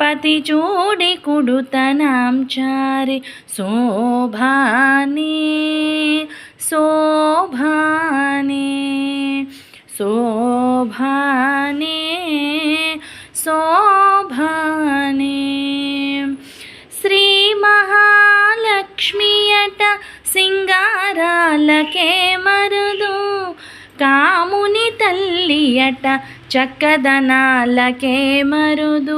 పతి చూడి కుడుతనాం చారి శోభాని శోభాని శోభాని శోభాని. శ్రీ మహాలక్ష్మి అట సింగారాలకే మరుదు కాముని తల్లి అట చక్కదనాలకే మరుదు.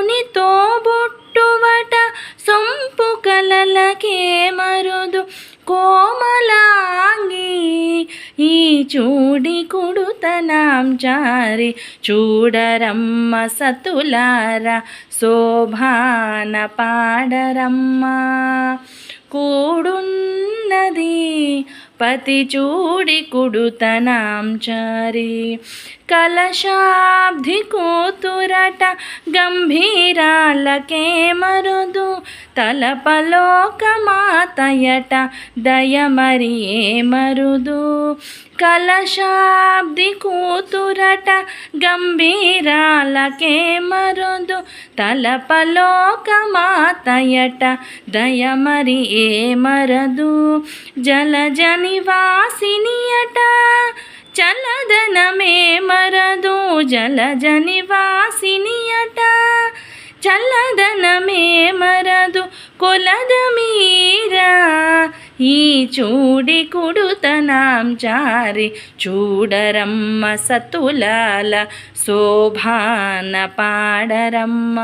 చూడి కుడుతనాం చారి చూడరమ్మ సతులార శోభాన పాడరమ్మ. కూడున్నది పతి చూడి కుడుతనాం చారి కలశాబ్ది కూతురట గంభీరాలకే మరుదు. తలపలోకమాతయట దయమరి ఏ మరుదు. కలశాబ్ది కూతురట గంభీరాలకే మరుదు. తలపలోకమాతయట దయమరి ఏ మరదు. జలజ నివాసినియట చల్లదనమే మరదు. జలజ నివాసినియట చల్లదనమే మరదు కొలద మీరా. ఈ చూడి కుడుతనాం చారి చూడరమ్మ సతులాల శోభాన పాడరమ్మ.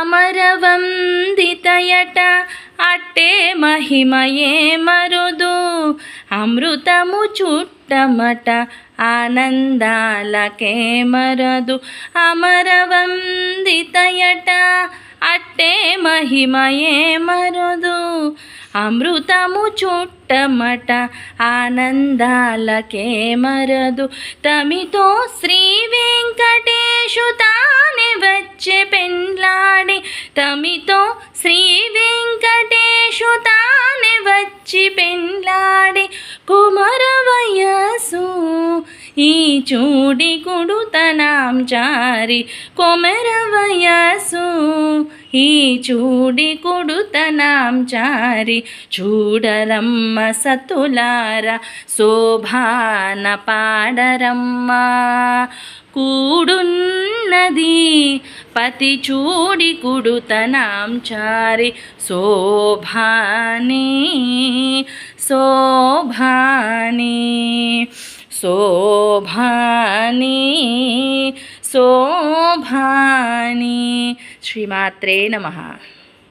అమరవందితయట అట్టే మహిమయే మరుదు. అమృతము చుట్టూ మొట్టమట ఆనందాలకే మరదు అమరవందితయట అట్టే మహిమయే మరుదు అమృతము చుట్టమట ఆనందాలకే మరదు తమితో శ్రీ వెంకటేశు తానే వచ్చే పెండ్లాడి తమితో శ్రీ వెంకటేశు తానే వచ్చి పెండ్లాడి కుమర ఈ చూడి కుడుతనాం చారి కొమర వయసు ఈ చూడి కుడుతనాం చారి చూడరమ్మ సతులార శోభాన పాడరమ్మ. కూడున్నది పతి చూడి కుడుతనాం చారి శోభాని శోభాని. శోభాని శోభాని. శ్రీమాత్రే నమ.